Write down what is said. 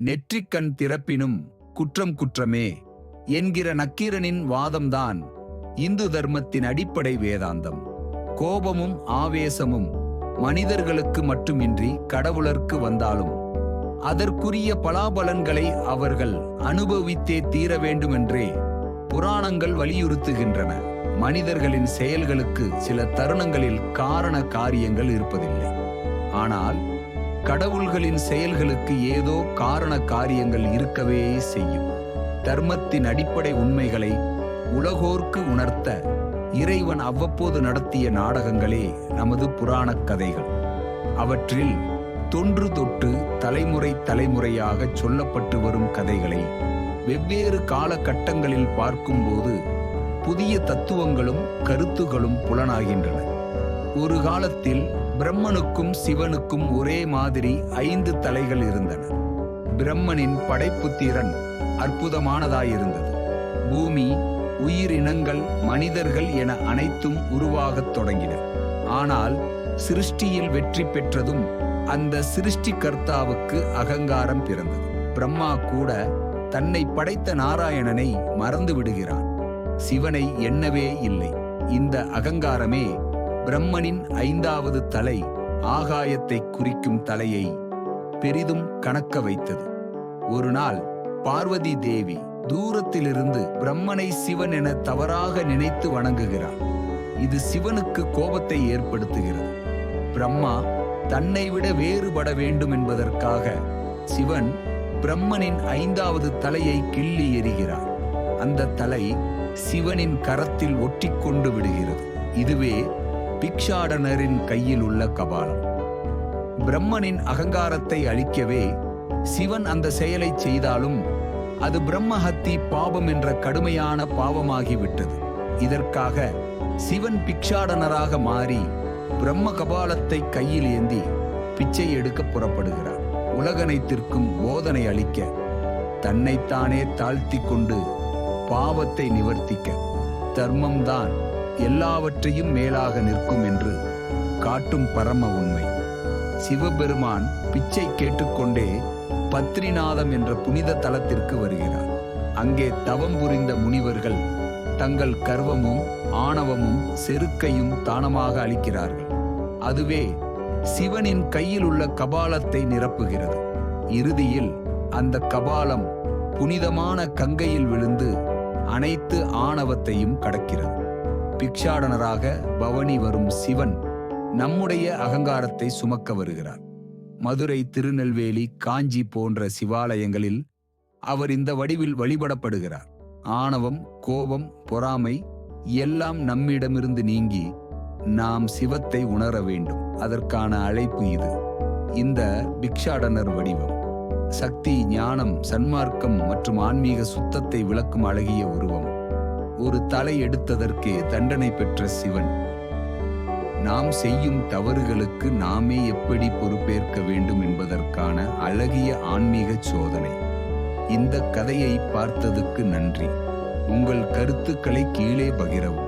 நெற்றிக்கண் திறப்பினும் குற்றம் குற்றமே என்கிற நக்கீரனின் வாதம்தான் இந்து தர்மத்தின் அடிப்படை வேதாந்தம். கோபமும் ஆவேசமும் மனிதர்களுக்கு மட்டுமின்றி கடவுளர்க்கு வந்தாலும் அதற்குரிய பலாபலன்களை அவர்கள் அனுபவித்தே தீர வேண்டுமென்றே புராணங்கள் வலியுறுத்துகின்றன. மனிதர்களின் செயல்களுக்கு சில தருணங்களில் காரண காரியங்கள் இருப்பதில்லை. ஆனால் கடவுள்களின் செயல்களுக்கு ஏதோ காரண காரியங்கள் இருக்கவே செய்யும். தர்மத்தின் அடிப்படை உண்மைகளை உலகோர்க்கு உணர்த்த இறைவன் அவ்வப்போது நடத்திய நாடகங்களே நமது புராணக் கதைகள். அவற்றில் தொன்று தொட்டு தலைமுறை தலைமுறையாக சொல்லப்பட்டு வரும் கதைகளை வெவ்வேறு காலகட்டங்களில் பார்க்கும்போது புதிய தத்துவங்களும் கருத்துகளும் புலனாகின்றன. ஒரு காலத்தில் பிரம்மனுக்கும் சிவனுக்கும் ஒரே மாதிரி ஐந்து தலைகள் இருந்தன. பிரம்மனின் படைப்பு திறன் அற்புதமானதாயிருந்தது. பூமி உயிரினங்கள் மனிதர்கள் என அனைத்தும் உருவாகத் தொடங்கின. ஆனால் சிருஷ்டியில் வெற்றி பெற்றதும் அந்த சிருஷ்டி கர்த்தாவுக்கு அகங்காரம் பிறந்தது. பிரம்மா கூட தன்னை படைத்த நாராயணனை மறந்து விடுகிறான். சிவனை எண்ணவே இல்லை. இந்த அகங்காரமே பிரம்மனின் ஐந்தாவது தலை ஆகாயத்தை குறிக்கும் தலையை பெரிதும் கணக்க வைத்தது. ஒரு நாள் பார்வதி தேவி தூரத்திலிருந்து பிரம்மனை சிவன் என தவறாக நினைத்து வணங்குகிறார் இது சிவனுக்கு கோபத்தை ஏற்படுத்துகிறது. பிரம்மா தன்னை விட வேறுபட வேண்டும் என்பதற்காக சிவன் பிரம்மனின் ஐந்தாவது தலையை கிள்ளி எறிகிறார். அந்த தலை சிவனின் கரத்தில் ஒட்டிக்கொண்டு விடுகிறது. இதுவே பிக்ஷாடனரின் கையில் உள்ள கபாலம். பிரம்மனின் அகங்காரத்தை அழிக்கவே சிவன் அந்த செயலை செய்தாலும் அது பிரம்மஹத்தி பாபம் என்ற கடுமையான பாவமாகிவிட்டது. இதற்காக சிவன் பிக்ஷாடனராக மாறி பிரம்ம கபாலத்தை கையில் ஏந்தி பிச்சை எடுக்க புறப்படுகிறார் உலகனைத்திற்கும் போதனை அளிக்க தன்னைத்தானே தாழ்த்தி கொண்டு பாவத்தை நிவர்த்திக்க தர்மம்தான் எல்லாவற்றையும் மேலாக நிற்கும் என்று காட்டும் பரம உண்மை. சிவபெருமான் பிச்சை கேட்டுக்கொண்டே பத்ரிநாதம் என்ற புனித தலத்திற்கு வருகிறார். அங்கே தவம் புரிந்த முனிவர்கள் தங்கள் கர்வமும் ஆணவமும் செருக்கையும் தானமாக அளிக்கிறார்கள். அதுவே சிவனின் கையில் உள்ள கபாலத்தை நிரப்புகிறது. இறுதியில் அந்த கபாலம் புனிதமான கங்கையில் விழுந்து அனைத்து ஆணவத்தையும் கடக்கிறது. பிக்ஷாடனராக பவனி வரும் சிவன் நம்முடைய அகங்காரத்தை சுமக்க வருகிறார். மதுரை திருநெல்வேலி காஞ்சி போன்ற சிவாலயங்களில் அவர் இந்த வடிவில் வழிபடப்படுகிறார். ஆணவம் கோபம் பொறாமை எல்லாம் நம்மிடமிருந்து நீங்கி நாம் சிவத்தை உணர வேண்டும். அதற்கான அழைப்பு இது. இந்த பிக்ஷாடனர் வடிவம் சக்தி ஞானம் சன்மார்க்கம் மற்றும் ஆன்மீக சுத்தத்தை விளக்கும் அழகிய உருவம். ஒரு தலை எடுத்ததற்கே தண்டனை பெற்ற சிவன். நாம் செய்யும் தவறுகளுக்கு நாமே எப்படி பொறுப்பேற்க வேண்டும் என்பதற்கான அழகிய ஆன்மீக சோதனை. இந்த கதையை பார்த்ததுக்கு நன்றி. உங்கள் கருத்துக்களை கீழே பகிரவும்.